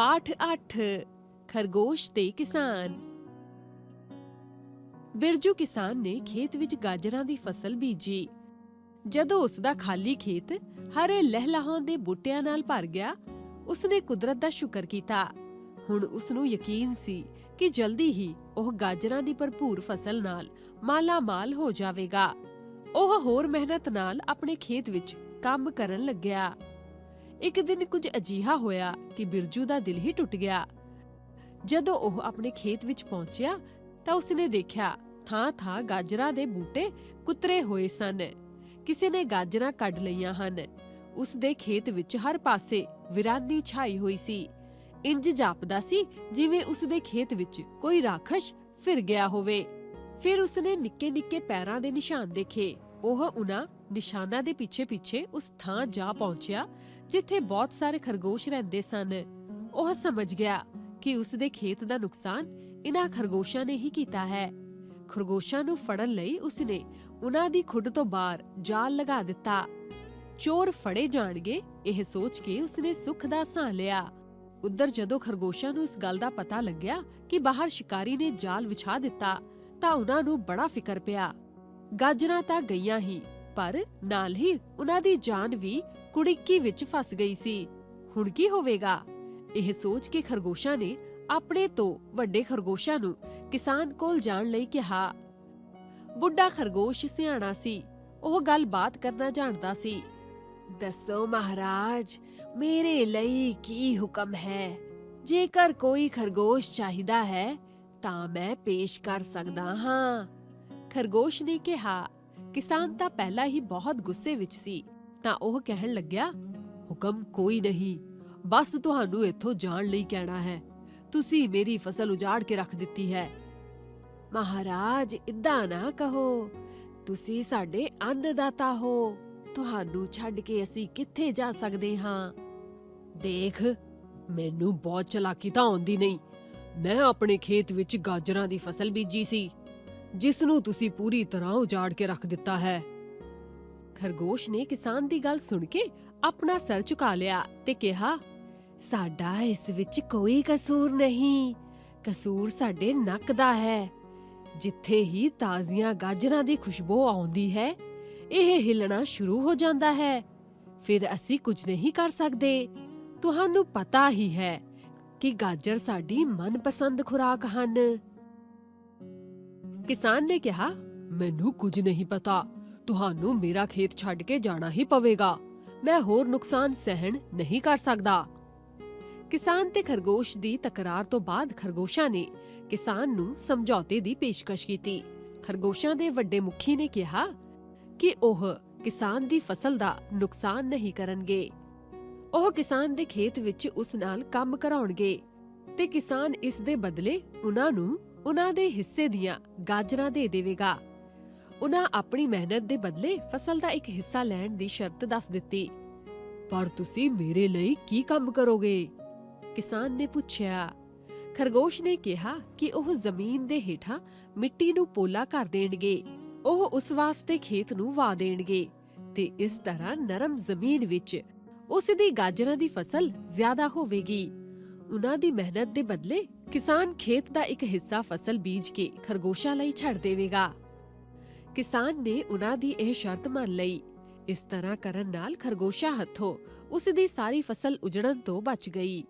ਪਾਠ 8 ਖਰਗੋਸ਼ ਤੇ ਕਿਸਾਨ। ਬਿਰਜੂ ਕਿਸਾਨ ਨੇ ਖੇਤ ਵਿੱਚ ਗਾਜਰਾਂ ਦੀ ਫਸਲ ਬੀਜੀ। ਜਦੋਂ ਉਸ ਦਾ ਖਾਲੀ ਖੇਤ ਹਰੇ ਲਹਿਲਹਾਉਂਦੇ ਬੂਟਿਆਂ ਨਾਲ ਭਰ ਗਿਆ, ਉਸਨੇ ਕੁਦਰਤ ਦਾ ਸ਼ੁਕਰ ਕੀਤਾ। ਹੁਣ ਉਸ ਨੂੰ ਯਕੀਨ ਸੀ ਕਿ ਜਲਦੀ ਹੀ ਉਹ ਗਾਜਰਾਂ ਦੀ ਭਰਪੂਰ ਫਸਲ ਨਾਲ ਮਾਲਾ ਮਾਲ ਹੋ ਜਾਵੇਗਾ। ਉਹ ਹੋਰ ਮਿਹਨਤ ਨਾਲ ਆਪਣੇ ਖੇਤ ਵਿੱਚ ਕੰਮ ਕਰਨ ਲੱਗਿਆ। ਇੱਕ ਦਿਨ ਕੁਝ ਅਜੀਹਾ ਹੋਇਆ ਕਿ ਬਿਰਜੂ ਦਾ ਦਿਲ ਹੀ ਟੁੱਟ ਗਿਆ। ਜਦੋਂ ਉਹ ਆਪਣੇ ਖੇਤ ਵਿੱਚ ਪਹੁੰਚਿਆ, ਤਾਂ ਉਸਨੇ ਦੇਖਿਆ, ਥਾਂ-ਥਾਂ ਗਾਜਰਾਂ ਦੇ ਬੂਟੇ ਕੁਤਰੇ ਹੋਏ ਸਨ। ਕਿਸੇ ਨੇ ਗਾਜਰਾਂ ਕੱਢ ਲਈਆਂ ਹਨ। ਉਸ ਦੇ ਖੇਤ ਵਿੱਚ ਹਰ ਪਾਸੇ ਵਿਰਾਨੀ ਛਾਈ ਹੋਈ ਸੀ। ਇੰਜ ਜਾਪਦਾ ਸੀ, ਜਿਵੇਂ ਉਸ ਦੇ ਖੇਤ ਵਿੱਚ ਕੋਈ ਰਾਖਸ਼ ਫਿਰ ਗਿਆ ਹੋਵੇ। ਫਿਰ ਉਸਨੇ ਨਿੱਕੇ-ਨਿੱਕੇ ਪੈਰਾਂ ਦੇ ਨਿਸ਼ਾਨ ਦੇਖੇ। ਉਹ ਉਹਨਾਂ ਨਿਸ਼ਾਨਾਂ ਦੇ ਪਿੱਛੇ-ਪਿੱਛੇ ਉਸ ਥਾਂ ਜਾ ਪਹੁੰਚਿਆ, ਜਿੱਥੇ ਬਹੁਤ ਸਾਰੇ ਖਰਗੋਸ਼ ਰਹਿੰਦੇ ਸਨ। ਉਹ ਸਮਝ ਗਿਆ ਕਿ ਉਸ ਦੇ ਖੇਤ ਦਾ ਨੁਕਸਾਨ ਇਨ੍ਹਾਂ ਖਰਗੋਸ਼ਾਂ ਨੇ ਹੀ ਕੀਤਾ ਹੈ। ਖਰਗੋਸ਼ਾਂ ਨੂੰ ਫੜਨ ਲਈ ਉਸਨੇ ਉਹਨਾਂ ਦੀ ਖੁੱਡ ਤੋਂ ਬਾਹਰ ਜਾਲ ਲਗਾ ਦਿੱਤਾ। ਚੋਰ ਫੜੇ ਜਾਣਗੇ, ਇਹ ਸੋਚ ਕੇ ਉਸਨੇ ਸੁੱਖ ਦਾ ਸਾਹ ਲਿਆ। ਉੱਧਰ ਜਦੋਂ ਖਰਗੋਸ਼ਾਂ ਨੂੰ ਇਸ ਗੱਲ ਦਾ ਪਤਾ ਲੱਗਿਆ ਕਿ ਬਾਹਰ ਸ਼ਿਕਾਰੀ ਨੇ ਜਾਲ ਵਿਛਾ ਦਿੱਤਾ, ਤਾਂ ਉਹਨਾਂ ਨੂੰ ਬੜਾ ਫਿਕਰ ਪਿਆ। ਗਾਜਰਾਂ ਤਾਂ ਗਈਆਂ ਹੀ, ਪਰ ਨਾਲ ਹੀ ਉਹਨਾਂ ਦੀ ਜਾਨ ਵੀ ਕੁੜਿੱਕੀ ਵਿੱਚ ਫਸ ਗਈ ਸੀ। ਹੁਣ ਕੀ ਹੋਵੇਗਾ? ਇਹ ਸੋਚ ਕੇ ਖਰਗੋਸ਼ਾਂ ਨੇ ਆਪਣੇ ਤੋਂ ਵੱਡੇ ਖਰਗੋਸ਼ਾਂ ਨੂੰ ਕਿਸਾਨ ਕੋਲ ਜਾਣ ਲਈ ਕਿਹਾ। ਬੁੱਢਾ ਖਰਗੋਸ਼ ਸਿਆਣਾ ਸੀ, ਉਹ ਗੱਲਬਾਤ ਕਰਨਾ ਜਾਣਦਾ ਸੀ। ਦੱਸੋ ਮਹਾਰਾਜ, ਮੇਰੇ ਲਈ ਕੀ ਹੁਕਮ ਹੈ? ਜੇਕਰ ਕੋਈ ਖਰਗੋਸ਼ ਚਾਹੀਦਾ ਹੈ, ਤਾਂ ਮੈਂ ਪੇਸ਼ ਕਰ ਸਕਦਾ ਹਾਂ। ਖਰਗੋਸ਼ ਨੇ ਕਿਹਾ, ਕਿਸਾਨ ਤਾਂ ਪਹਿਲਾਂ ਹੀ ਬਹੁਤ ਗੁੱਸੇ ਵਿੱਚ ਸੀ। ਤਾਂ ਉਹ ਕਹਿਣ ਲੱਗਿਆ, ਹੁਕਮ ਕੋਈ ਨਹੀਂ। ਬਸ ਤੁਹਾਨੂੰ ਇੱਥੋਂ ਜਾਣ ਲਈ ਕਹਿਣਾ ਹੈ। ਤੁਸੀਂ ਮੇਰੀ ਫਸਲ ਉਜਾੜ ਕੇ ਰੱਖ ਦਿੱਤੀ ਹੈ। ਮਹਾਰਾਜ ਇਦਾਂ ਨਾ ਕਹੋ। ਤੁਸੀਂ ਸਾਡੇ ਅੰਨਦਾਤਾ ਹੋ। ਤੁਹਾਨੂੰ ਛੱਡ ਕੇ ਅਸੀਂ ਕਿੱਥੇ ਜਾ ਸਕਦੇ ਹਾਂ? ਦੇਖ, ਮੈਨੂੰ ਬਹੁਤ ਚਲਾਕੀ ਤਾਂ ਆਉਂਦੀ ਨਹੀਂ। ਮੈਂ ਆਪਣੇ ਖੇਤ ਵਿੱਚ ਗਾਜਰਾਂ ਦੀ ਫਸਲ ਬੀਜੀ ਸੀ। ਜਿਸ ਨੂੰ ਤੁਸੀਂ ਪੂਰੀ ਤਰ੍ਹਾਂ ਉਜਾੜ ਕੇ ਰੱਖ ਦਿੱਤਾ ਹੈ। ਖਰਗੋਸ਼ ਨੇ ਕਿਸਾਨ ਦੀ ਗੱਲ ਸੁਣ ਕੇ ਆਪਣਾ ਸਰ ਝੁਕਾ ਲਿਆ ਤੇ ਕਿਹਾ, ਸਾਡਾ ਇਸ ਵਿੱਚ ਕੋਈ ਕਸੂਰ ਨਹੀਂ। ਕਸੂਰ ਸਾਡੇ ਨੱਕ ਦਾ ਹੈ। ਜਿੱਥੇ ਹੀ ਤਾਜ਼ੀਆਂ ਗਾਜਰਾਂ ਦੀ ਖੁਸ਼ਬੂ ਆਉਂਦੀ ਹੈ, ਇਹ ਹਿਲਣਾ ਸ਼ੁਰੂ ਹੋ ਜਾਂਦਾ ਹੈ। ਫਿਰ ਅਸੀਂ ਕੁਝ ਨਹੀਂ ਕਰ ਸਕਦੇ। ਤੁਹਾਨੂੰ ਪਤਾ ਹੀ ਹੈ ਕਿ ਗਾਜਰ ਸਾਡੀ ਮਨਪਸੰਦ ਖੁਰਾਕ ਹਨ। ਕਿਸਾਨ ਨੇ ਕਿਹਾ, ਮੈਨੂੰ ਕੁਝ ਨਹੀਂ ਪਤਾ। ਤੁਹਾਨੂੰ ਮੇਰਾ ਖੇਤ ਛੱਡ ਕੇ ਜਾਣਾ ਹੀ ਪਵੇਗਾ। ਮੈਂ ਹੋਰ ਨੁਕਸਾਨ ਸਹਿਣ ਨਹੀਂ ਕਰ ਸਕਦਾ। ਕਿਸਾਨ ਤੇ ਖਰਗੋਸ਼ ਦੀ ਤਕਰਾਰ ਤੋਂ ਬਾਅਦ ਖਰਗੋਸ਼ਾਂ ਨੇ ਕਿਸਾਨ ਨੂੰ ਸਮਝੌਤੇ ਦੀ ਪੇਸ਼ਕਸ਼ ਕੀਤੀ। ਖਰਗੋਸ਼ਾਂ ਦੇ ਵੱਡੇ ਮੁਖੀ ਨੇ ਕਿਹਾ ਕਿ ਉਹ ਕਿਸਾਨ ਦੀ ਫਸਲ ਦਾ ਨੁਕਸਾਨ ਨਹੀਂ ਕਰਨਗੇ। ਉਹ ਕਿਸਾਨ ਦੇ ਖੇਤ ਵਿੱਚ ਉਸ ਨਾਲ ਕੰਮ ਕਰਾਉਣਗੇ ਤੇ ਕਿਸਾਨ ਇਸ ਦੇ ਬਦਲੇ ਉਹਨਾਂ ਨੂੰ ਉਹਨਾਂ ਦੇ ਹਿੱਸੇ ਦੀਆਂ ਗਾਜਰਾਂ ਦੇ ਦੇਵੇਗਾ। ਉਹਨਾਂ ਆਪਣੀ ਮਿਹਨਤ ਦੇ ਬਦਲੇ ਫਸਲ ਦਾ ਇੱਕ ਹਿੱਸਾ ਲੈਣ ਦੀ ਸ਼ਰਤ ਦੱਸ ਦਿੱਤੀ। ਪਰ ਤੁਸੀਂ ਮੇਰੇ ਲਈ ਕੀ ਕੰਮ ਕਰੋਗੇ? ਕਿਸਾਨ ਨੇ ਪੁੱਛਿਆ। ਖਰਗੋਸ਼ ਨੇ ਕਿਹਾ ਕਿ ਉਹ ਜ਼ਮੀਨ ਦੇ ਹੇਠਾਂ ਮਿੱਟੀ ਨੂੰ ਪੋਲਾ ਕਰ ਦੇਣਗੇ। ਉਹ ਉਸ ਵਾਸਤੇ ਖੇਤ ਨੂੰ ਵਾ ਦੇਣਗੇ ਤੇ ਇਸ ਤਰ੍ਹਾਂ ਨਰਮ ਜ਼ਮੀਨ ਵਿੱਚ ਉਸ ਦੀ ਗਾਜਰਾਂ ਦੀ ਫਸਲ ਜ਼ਿਆਦਾ ਹੋਵੇਗੀ। ਉਹਨਾਂ ਦੀ ਮਿਹਨਤ ਦੇ ਬਦਲੇ ਕਿਸਾਨ ਖੇਤ ਦਾ ਇੱਕ ਹਿੱਸਾ ਫਸਲ ਬੀਜ ਕੇ ਖਰਗੋਸ਼ਾਂ ਲਈ ਛੱਡ ਦੇਵੇਗਾ। ਕਿਸਾਨ ਨੇ ਉਹਨਾਂ ਦੀ ਇਹ ਸ਼ਰਤ ਮੰਨ ਲਈ। ਇਸ ਤਰ੍ਹਾਂ ਕਰਨ ਨਾਲ ਖਰਗੋਸ਼ਾਂ ਹੱਥੋਂ ਉਸ ਦੀ ਸਾਰੀ ਫਸਲ ਉਜੜਨ ਤੋਂ ਬਚ ਗਈ।